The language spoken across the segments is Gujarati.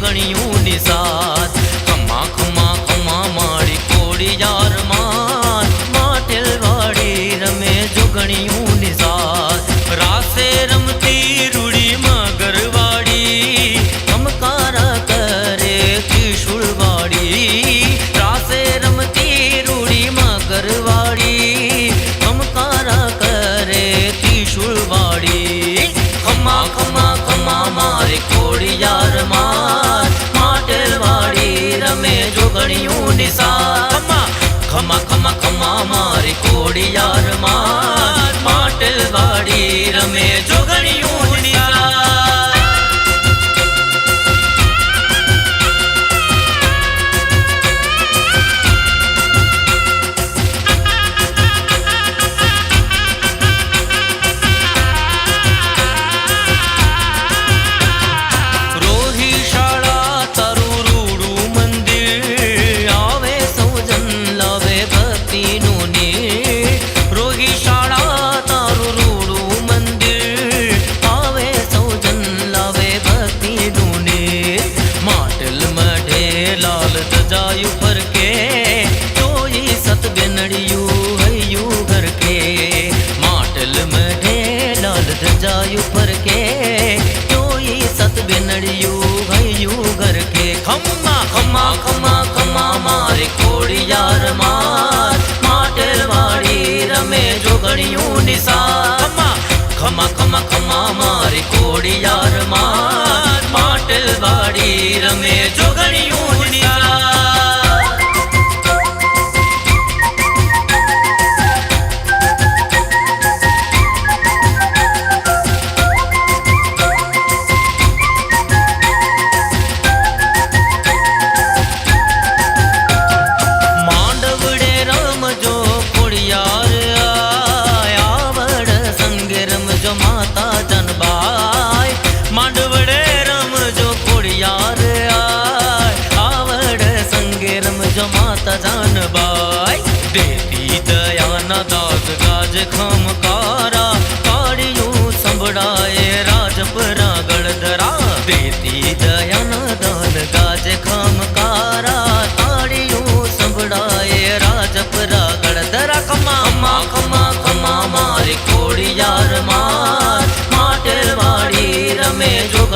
ગણ્યું નિશાદ મારી કોડી માં. રે ખમ્મા ખમ્મા ખમ્મા ખમ્મા, મારે કોડિયાર માર. માટેલ વાળી રમે જોગણિયું નિસાર ખમ્મા ખમ્મા ખમ્મા ખમ્મા, મારે કોડિયાર માર. માટેલ વાળી રમે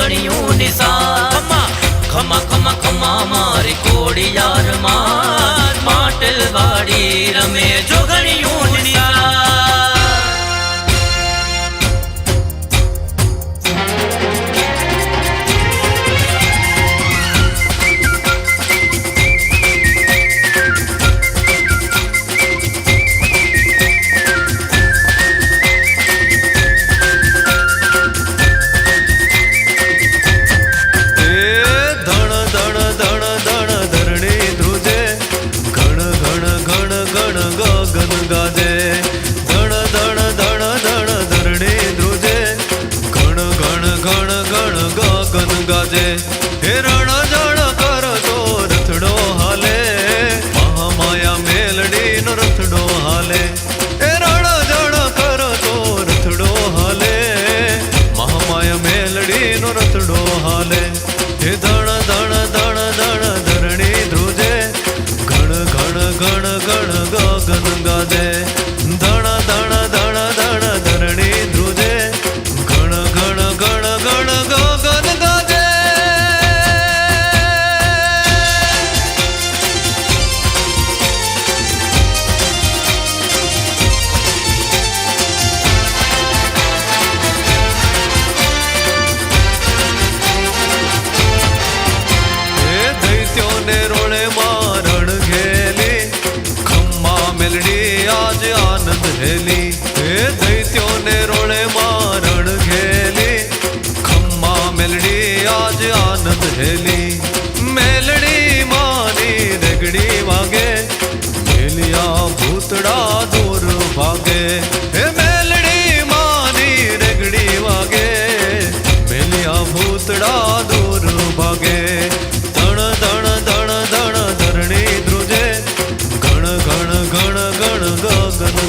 આંગળીયું નિશાન ખમા ખમા ખમા મારી કોડી યાર માર માટલ વાડી રમે જોગણી. গজে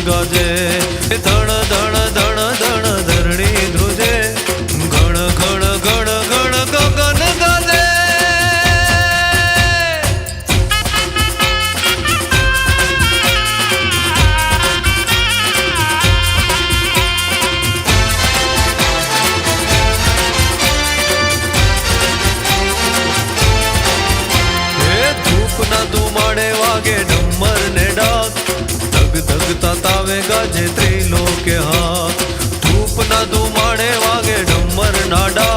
গজে நாடா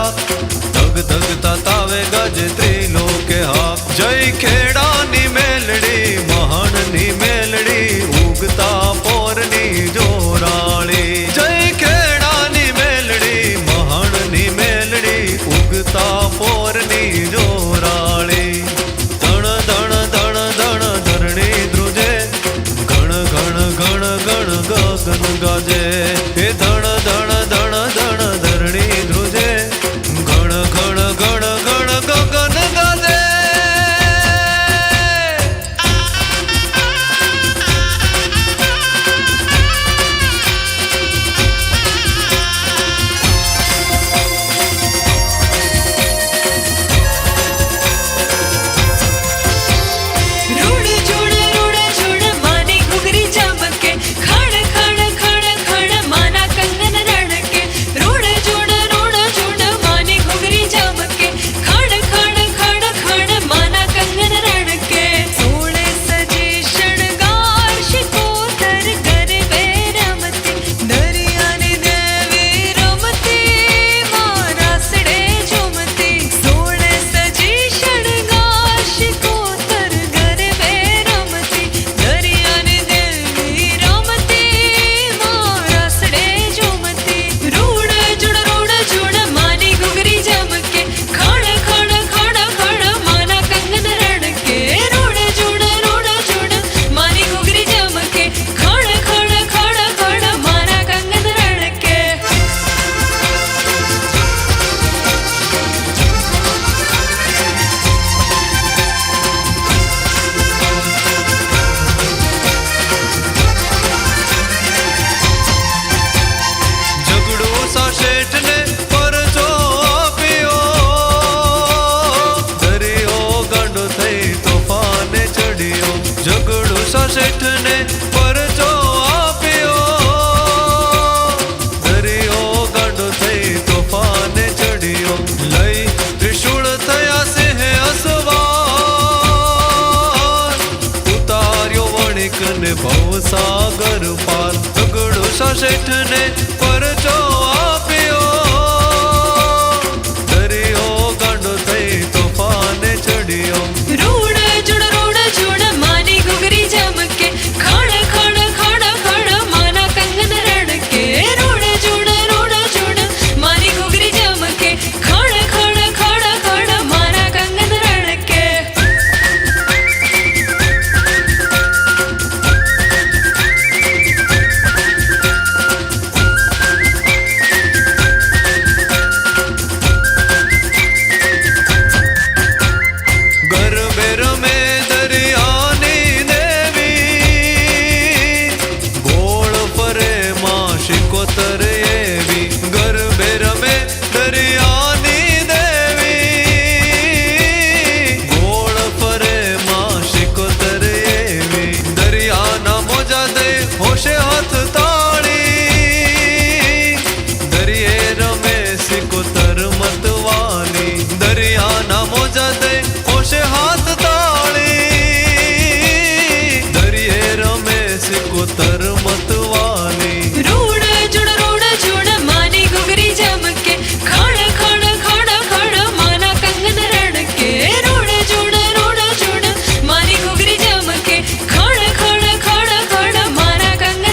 શેઠને પરચો આપ્યો. દરિયો ગાંડો થઈ તોફાને ચડ્યો. લઈ ત્રિશુળ થયા સિંહે અસવાર ઉતાર્યો વણિકને ભવ સાગર પાર ગગડો શેઠને પરચો flotar